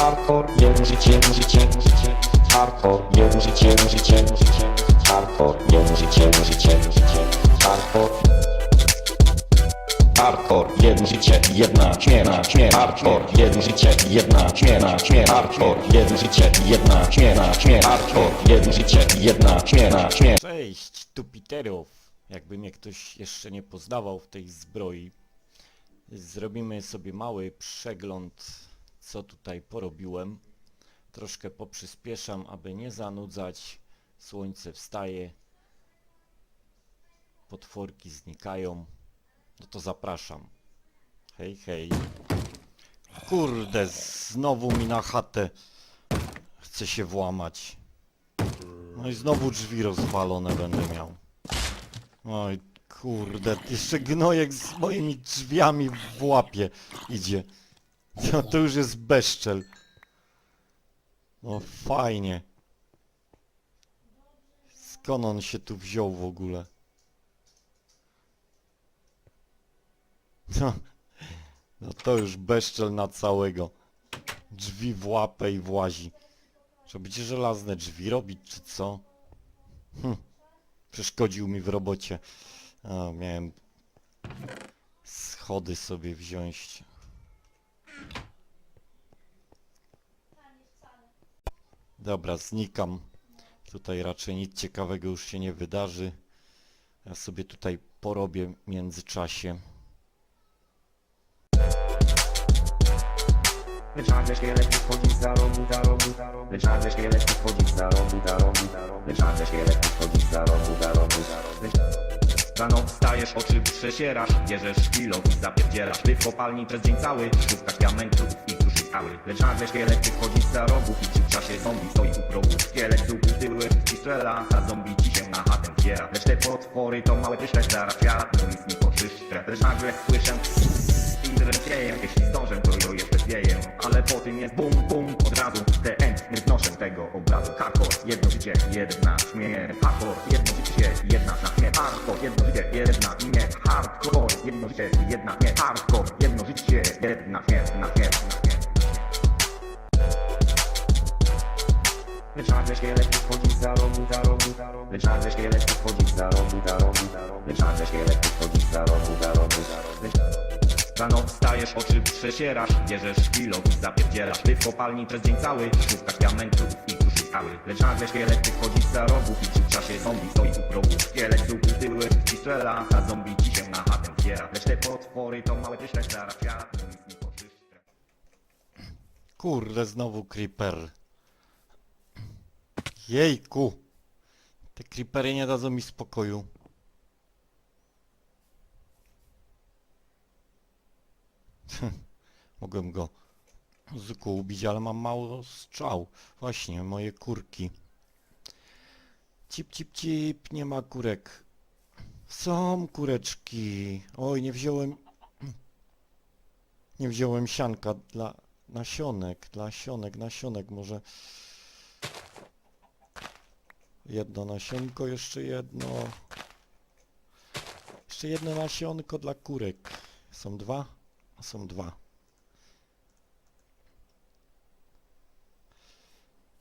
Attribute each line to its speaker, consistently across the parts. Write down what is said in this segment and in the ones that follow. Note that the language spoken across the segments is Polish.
Speaker 1: Hardcore, jedno życie, życie, życie Hardcore, jedno życie, życie, życie Hardcore, jedno życie, życie, życie Hardcore Hardcore, jedno życie, jedna śmierć, śmierć Hardcore, jedno życie, jedna śmierć, śmierć Hardcore, jedno życie, jedna śmierć, śmierć Hardcore, jedno życie, jedna śmierć, śmierć
Speaker 2: Cześć, tu Piterów. Jakby mnie ktoś jeszcze nie poznawał w tej zbroi, zrobimy sobie mały przegląd, co tutaj porobiłem. Troszkę poprzyspieszam, aby nie zanudzać. Słońce wstaje, potworki znikają. No to zapraszam. Hej, hej. Kurde, znowu mi na chatę chce się włamać. No i znowu drzwi rozwalone będę miał. Oj, kurde, jeszcze gnojek z moimi drzwiami w łapie idzie. No to już jest bezczel. No fajnie. Skąd on się tu wziął w ogóle? No, no to już bezczel na całego. Drzwi w łapę i włazi. Trzeba będzie żelazne drzwi robić, czy co? Hm. Przeszkodził mi w robocie. Miałem schody sobie wziąć. Dobra, znikam. Tutaj raczej nic ciekawego już się nie wydarzy. Ja sobie tutaj porobię w międzyczasie.
Speaker 3: Za rogu, za rogu, za rogu. Za rogu, za rogu, za rogu. Za rogu, za rogu, za rogu. Rano wstajesz, oczy przesierasz, bierzesz kilo i zapierdzielasz. Ty w kopalni przez dzień cały, szukasz diamentów i duszy skały. Lecz nagle szkielet wychodzi za rogu i przy czasie zombie stoi u progu. Szkielet z łuku tyły i strzela, a zombie ci się na chatę wdziera. Lecz te potwory to małe pyszne, zaraz świat, no nic nie poczyszczę. Lecz nagle słyszę Interwencjeję, jeśli zdążę, to jo jeszcze zwieję Ale po tym jest bum bum od razu. End, nie wnoszę tego obrazu. Hardcore, jedno życie, jedna śmierć. Hardcore, jedno życie, jedna na śmierć. Hardcore, jedno życie, jedna śmierć. Hardcore, jedno życie, jedna śmierć. Hardcore, jedno życie, jedna śmierć na śmierć Lecz nagle szkielet wchodzi za rogu, za rogu, za rogu. Lecz nagle szkielet wchodzi za rogu, za rogu, za rogu. Lecz nagle szkielet wchodzi za rogu, za rogu, za rogu Rano wstajesz, oczy przesierasz, bierzesz kilo i zapierdzielasz. Ty w kopalni przez dzień cały, szukasz diamentów i duszy skały. Lecz nagle szkielet wychodzi za rogu i przy czasie zombie stoi u progu. Szkielet z łuku tyły i strzela, a zombie ci się na chatę wdziera. Lecz te potwory to małe pyszne, zaraz świat.
Speaker 2: Kurde, znowu creeper. Jejku. Te creepery nie dadzą mi spokoju. Mogłem go z łuku ubić, ale mam mało strzał. Właśnie, moje kurki. Cip, cip, cip, nie ma kurek. Są kureczki. Oj, nie wziąłem... Nie wziąłem sianka dla nasionek, dla nasionek, nasionek może... Jedno nasionko, jeszcze jedno... Jeszcze jedno nasionko dla kurek. Są dwa? Są dwa.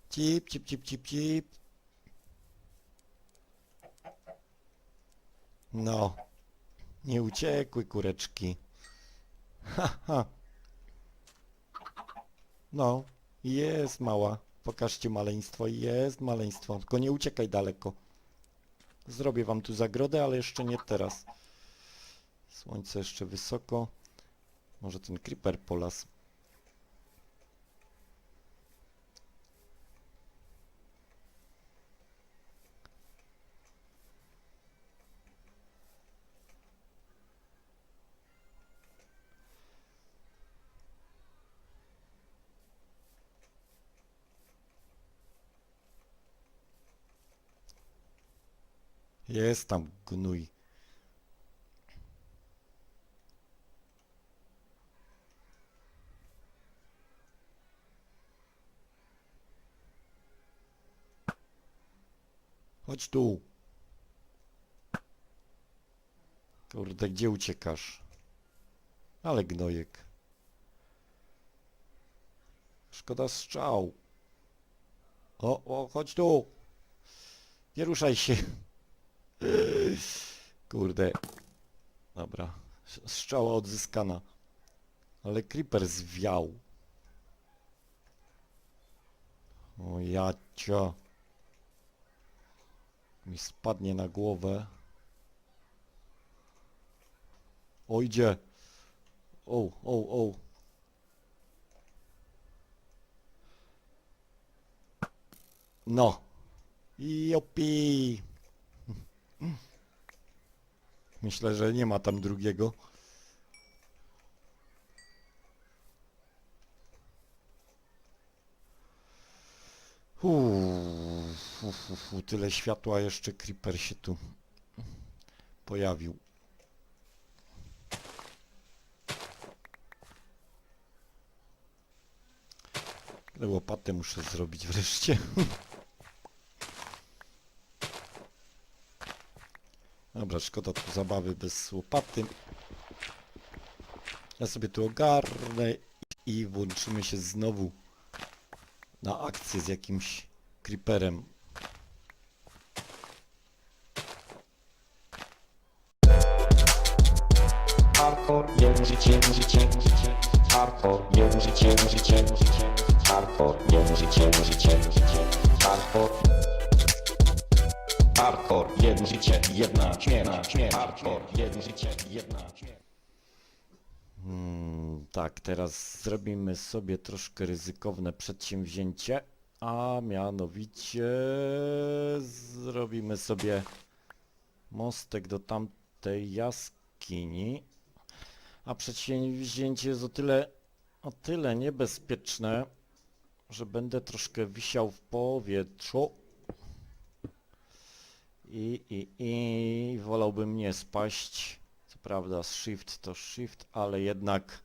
Speaker 2: Cip, cip, cip, cip, cip. No. Nie uciekły kureczki. Ha, ha. No. Jest mała. Pokażcie maleństwo. Jest maleństwo. Tylko nie uciekaj daleko. Zrobię wam tu zagrodę, ale jeszcze nie teraz. Słońce jeszcze wysoko. Może ten creeper polas. Jest tam gnój. Chodź tu. Kurde, gdzie uciekasz? Ale gnojek. Szkoda. strzał. O, o, chodź tu. Nie ruszaj się. Kurde. Dobra. Strzała odzyskana. Ale creeper zwiał. O jacia. Mi spadnie na głowę. O idzie. O, o, o. No. Jopi. Myślę, że nie ma tam drugiego. Uuu, fu, fu, fu, tyle światła, jeszcze creeper się tu pojawił. Łopatę muszę zrobić wreszcie. Dobra, szkoda tu zabawy bez łopaty. Ja sobie tu ogarnę i włączymy się znowu na akcję z jakimś creeperem.
Speaker 1: Hardcore, życie. Hardcore, życie. Hardcore. Hardcore, jedno życie, jedna śmierć. Hardcore, jedno życie, jedna śmierć.
Speaker 2: Hmm, tak, teraz zrobimy sobie troszkę ryzykowne przedsięwzięcie, a mianowicie zrobimy sobie mostek do tamtej jaskini. A przedsięwzięcie jest o tyle, o tyle niebezpieczne, że będę troszkę wisiał w powietrzu. I, i, i wolałbym nie spaść. Co prawda shift to shift, ale jednak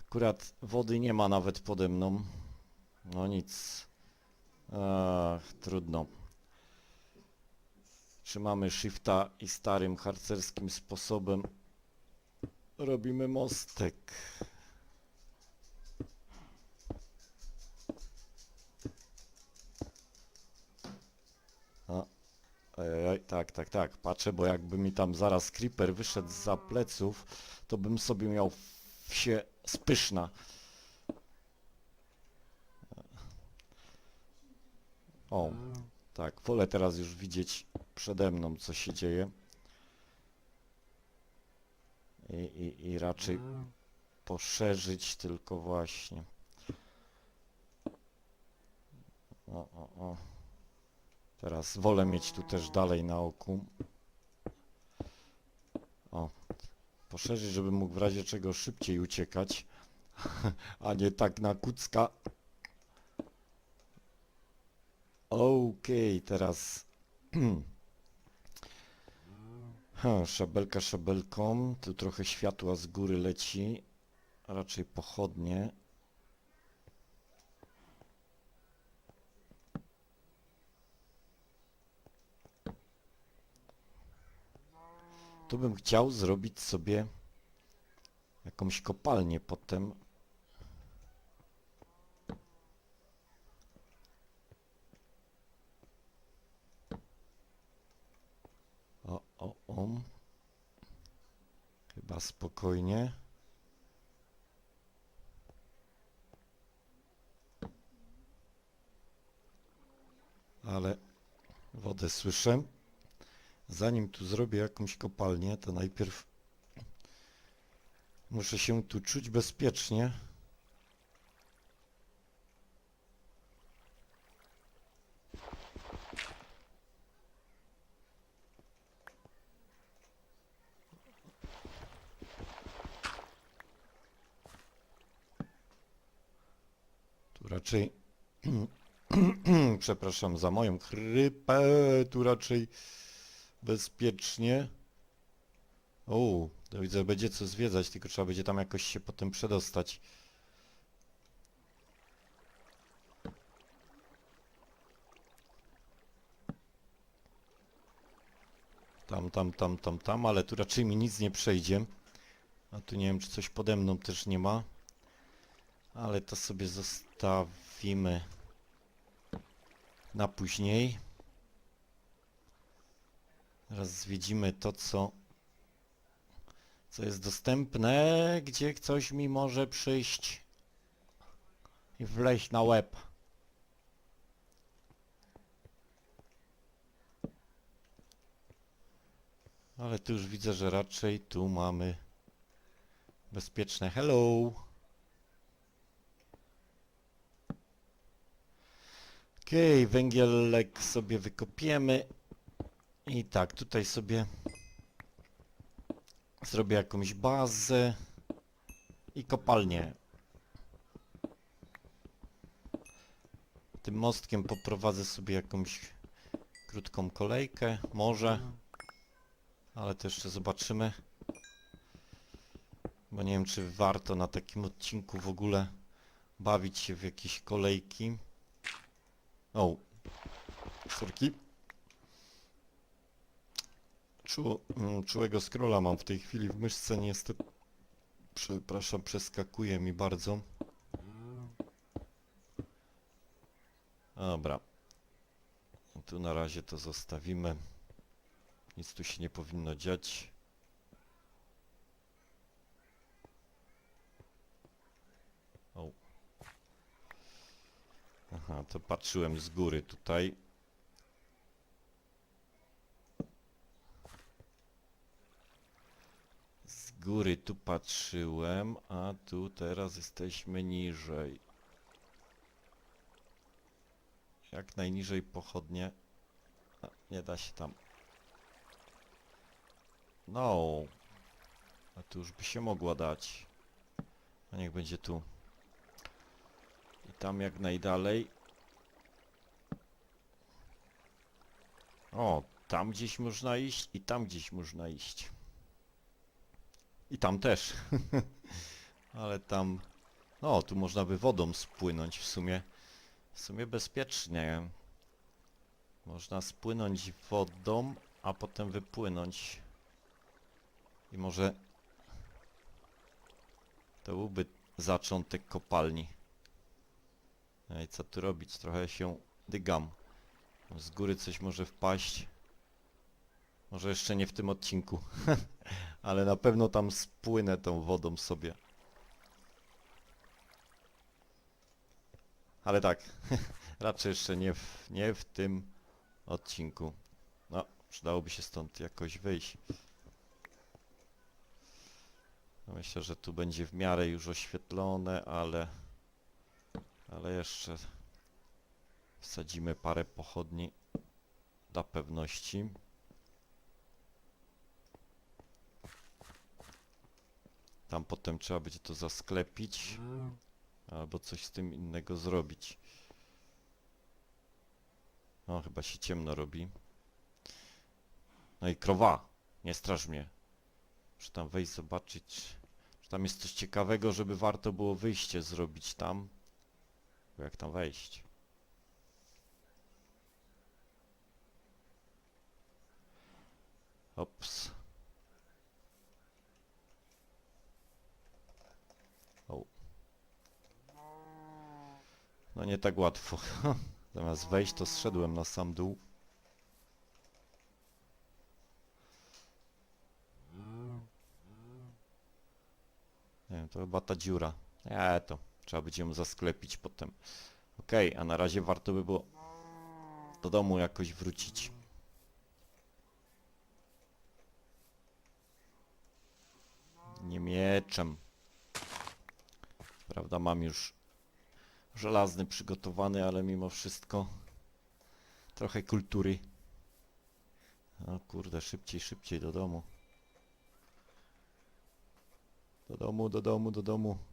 Speaker 2: akurat wody nie ma nawet pode mną. No nic. Trudno. Trzymamy shifta i starym harcerskim sposobem robimy mostek. Ej, tak, tak, tak. Patrzę, bo jakby mi tam zaraz creeper wyszedł za pleców, to bym sobie miał się spyszna. O, tak, wolę teraz już widzieć przede mną, co się dzieje. I, i, i raczej poszerzyć tylko właśnie. O, o, o. Teraz wolę mieć tu też dalej na oku. O. Poszerzyć, żebym mógł w razie czego szybciej uciekać. A nie tak na kucka. Okej, teraz... Ha, szabelka szabelką. Tu trochę światła z góry leci. Raczej pochodnie. Tu bym chciał zrobić sobie jakąś kopalnię potem. O, o, o. Chyba spokojnie. Ale wodę słyszę. Zanim tu zrobię jakąś kopalnię, to najpierw muszę się tu czuć bezpiecznie. Raczej przepraszam za moją chrypę, tu raczej bezpiecznie. O, to widzę, będzie co zwiedzać, tylko trzeba będzie tam jakoś się potem przedostać. Tam, tam, tam, tam, tam, ale tu raczej mi nic nie przejdzie. A tu nie wiem, czy coś pode mną też nie ma. Ale to sobie zostawimy na później. Teraz zwiedzimy to, co, co jest dostępne, gdzie ktoś mi może przyjść i wleźć na łeb. Ale tu już widzę, że raczej tu mamy bezpieczne. Hello! Okej, węgielek sobie wykopiemy. I tak, tutaj sobie zrobię jakąś bazę i kopalnię. Tym mostkiem poprowadzę sobie jakąś krótką kolejkę, może, ale to jeszcze zobaczymy. Bo nie wiem, czy warto na takim odcinku w ogóle bawić się w jakieś kolejki. O, sorki. Czu, mm, czułego scrolla mam w tej chwili w myszce, niestety. Przepraszam, przeskakuje mi bardzo. Dobra. Tu na razie to zostawimy. Nic tu się nie powinno dziać. Aha, to patrzyłem z góry tutaj. Z góry tu patrzyłem, a tu teraz jesteśmy niżej. Jak najniżej pochodnie. A, nie da się tam. No. A tu już by się mogła dać. A niech będzie tu. Tam jak najdalej. O, tam gdzieś można iść i tam gdzieś można iść. I tam też. Ale tam... No, tu można by wodą spłynąć w sumie. W sumie bezpiecznie. Można spłynąć wodą, a potem wypłynąć. I może... To byłby zaczątek kopalni. No i co tu robić? Trochę się dygam. Z góry coś może wpaść. Może jeszcze nie w tym odcinku. Ale na pewno tam spłynę tą wodą sobie. Ale tak, raczej jeszcze nie w, nie w tym odcinku. No, przydałoby się stąd jakoś wyjść. No Myślę, że tu będzie w miarę już oświetlone, ale... Ale jeszcze wsadzimy parę pochodni dla pewności. Tam potem trzeba będzie to zasklepić. Albo coś z tym innego zrobić. No, chyba się ciemno robi. No i krowa! Nie straż mnie. Muszę tam wejść zobaczyć, czy tam jest coś ciekawego, żeby warto było wyjście zrobić tam. Bo jak tam wejść? Ops. O. No nie tak łatwo. Zamiast wejść, to zszedłem na sam dół. Nie wiem, to chyba ta dziura. Nie, to trzeba będzie ją zasklepić potem. Okej, a na razie warto by było do domu jakoś wrócić. Nie mieczem. Prawda, mam już żelazny przygotowany, ale mimo wszystko trochę kultury. O kurde, szybciej, szybciej do domu. Do domu, do domu, do domu.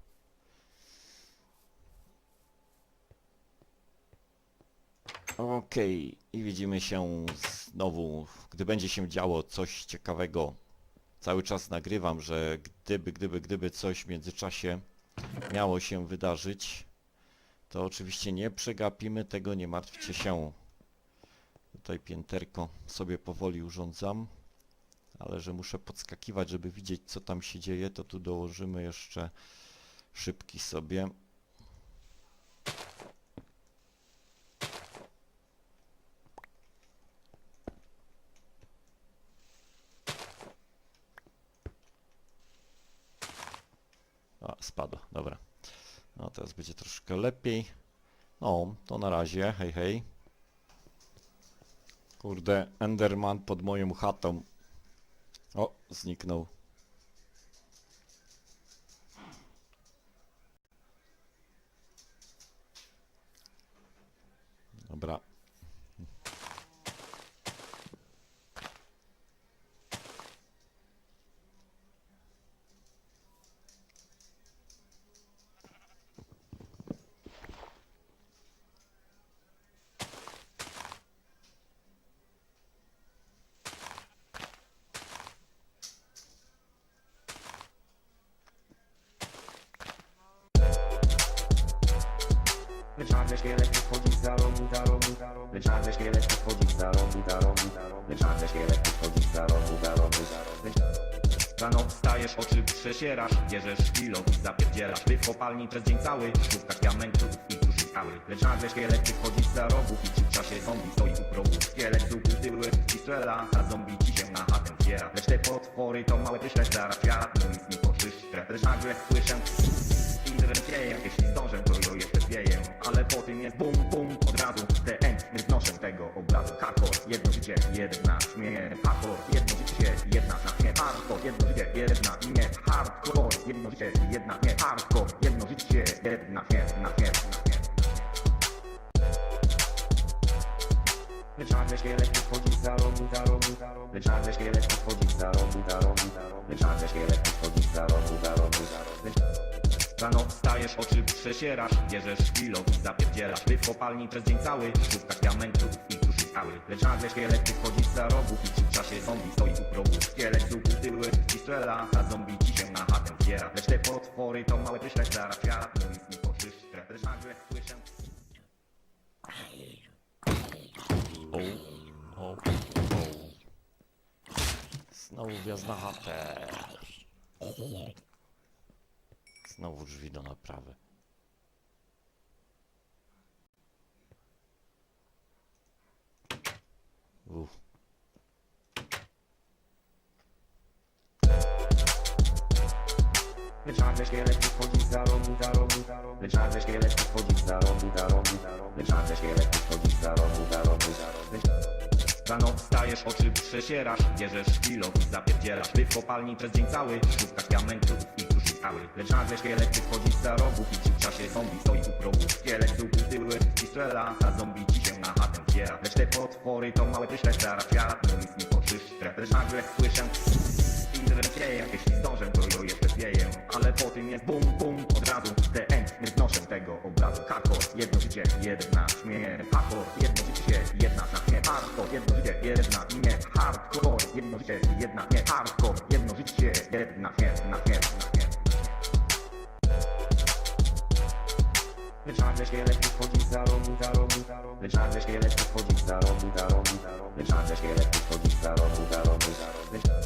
Speaker 2: Okej, i widzimy się znowu, gdy będzie się działo coś ciekawego. Cały czas nagrywam, że gdyby, gdyby, gdyby coś w międzyczasie miało się wydarzyć, to oczywiście nie przegapimy tego, nie martwcie się. Tutaj pięterko sobie powoli urządzam, ale że muszę podskakiwać, żeby widzieć co tam się dzieje, to tu dołożymy jeszcze szybki sobie. Dobra. No teraz będzie troszkę lepiej. No, to na razie, hej hej. Kurde, Enderman pod moją chatą. O, zniknął.
Speaker 3: Lecz szkielet wychodzi za rogu, za rogu, za rogu. Lecz szkielet wychodzi za rogu, za rogu, za rogu. Lecz szkielet wychodzi za rogu, za rogu, za rogu. Rano wstajesz, oczy przesierasz, bierzesz kilo i zapierdzielasz. Ty w kopalni przez dzień cały, szukasz diamentów i duszy skały. Lecz nagle szkielet wychodzi za rogu i w czasie zombie stoi u progu. Szkielet łuku tyły ci strzela, a zombie ci się na chatę zbiera. Lecz te potwory to małe pyszne, zaraz świat, no nic nie poczyszczę. Lecz nagle słyszę Indrencieję, jeśli zdążę, to po tym jest bum bum Od razu end, nie znoszę tego obrazu. Hardcore, jedno życie, jedna śmierć. Hardcore, jedno życie, jedna śmierć. Hardcore, jedno życie, jedna śmierć. Hardcore, jedno życie, jedna śmierć. Hardcore, jedno życie, jedna śmierć, na śmierć, na śmierć. Lecz nagle szkielet wychodzi za rogu, za rogu, za rogu. Lecz nagle szkielet wychodzi za rogu, za rogu, za rogu. Lecz nagle szkielet wychodzi za rogu, za rogu, za rogu Rano wstajesz, oczy przesierasz, bierzesz kilo i zapierdzielasz. Ty w kopalni przez dzień cały, szukasz diamentów i duszy skały. Lecz nagle szkielet wychodzi za rogu i w czasie zombie stoi u progu. Szkielet łuku tyły ci strzela, a zombie ci się na chatę zbiera. Lecz te potwory to małe pyszne, zaraz świat, no nic nie poczyszczę. Lecz nagle słyszę...
Speaker 2: O, o, o. Znowu na chatę. Znowu drzwi do naprawy. Uff.
Speaker 3: Nagle szkielet wychodzi za rogu, za rogu, za rogu nagle szkielet wychodzi za rogu, za rogu, za rogu szkielet za rogu, za rogu, za rogu Rano wstajesz, oczy przesierasz, bierzesz kilo i zapierdzielasz Ty w kopalni przez dzień cały, szukasz diamentów i duszy skały Lecz nagle szkielet wychodzi za rogu i w czasie zombie stoi u progu. Szkielet z łuku tyły ci strzela, a zombie ci się na chatę zbiera Lecz te potwory to małe pyszne, zaraz świat, no nic nie poczyszczę Lecz nagle słyszę Indrencieję, jeśli zdążę, to jo jeszcze wieję Ale po tym jest bum bum jedna śmierć Hardcore, jedno życie, jedna śmierć Hardcore, jedno życie, jedna śmierć, na śmierć, na śmierć Lecz nagle szkielet wychodzi za rogu, za rogu, za rogu Lecz nagle szkielet wychodzi za rogu, za rogu, za rogu Lecz nagle szkielet wychodzi za rogu, za rogu, za rogu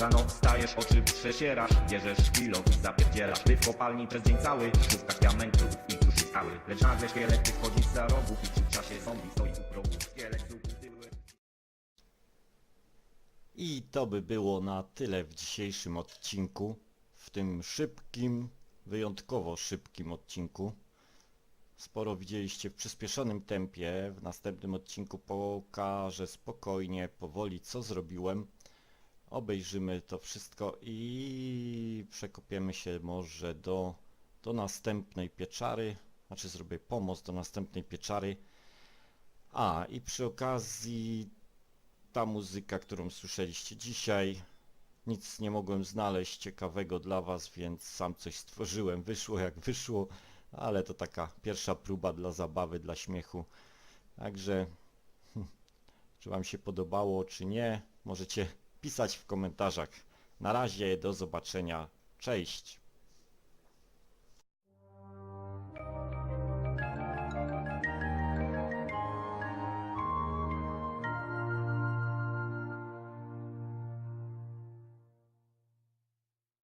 Speaker 3: Rano wstajesz, oczy przesierasz, bierzesz kilo i zapierdzielasz. Ty w kopalni przez dzień cały, szukasz diamentów i duszy skały. Lecz nagle szkielet wychodzi za rogu i w czasie zombie stoi u progu. Szkielet.
Speaker 2: I to by było na tyle w dzisiejszym odcinku. W tym szybkim, wyjątkowo szybkim odcinku. Sporo widzieliście w przyspieszonym tempie. W następnym odcinku pokażę spokojnie, powoli co zrobiłem. Obejrzymy to wszystko i przekopiemy się może do, do następnej pieczary. Znaczy zrobię pomost do następnej pieczary. A i przy okazji ta muzyka, którą słyszeliście dzisiaj. Nic nie mogłem znaleźć ciekawego dla Was, więc sam coś stworzyłem. Wyszło jak wyszło, ale to taka pierwsza próba dla zabawy, dla śmiechu. Także, hm, czy Wam się podobało, czy nie, możecie pisać w komentarzach. Na razie, do zobaczenia. Cześć!